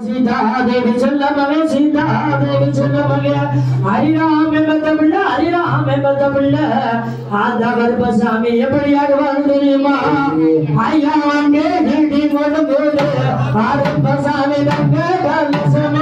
சீதாதேவி சொல்ல சீதாதேவி சொல்ல ஹரிராம் என்பத பிள்ளை ஹரிராம் என்பத பிள்ளை அந்த கருப்பசாமி எப்படி ஆடுவான் தெரியுமா? ஐயா வாங்க நீடி கொண்டு போது கருப்பசாமி தங்க கலசமே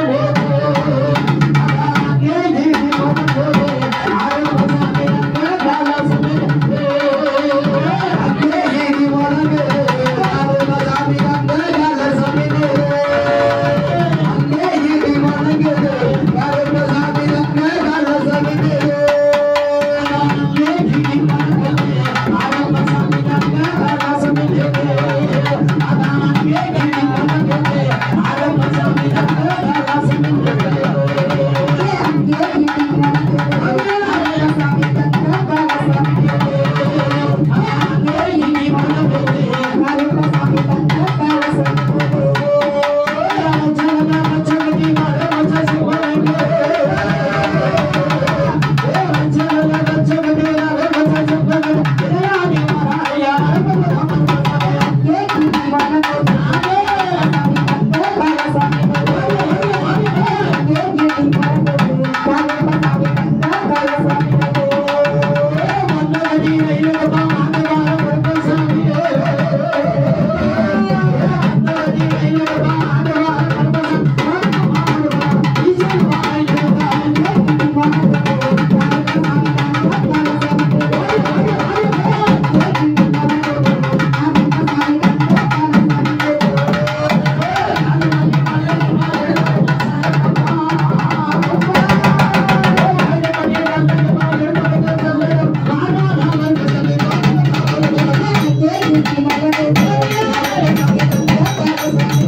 Thank you.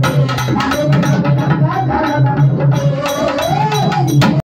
Gracias.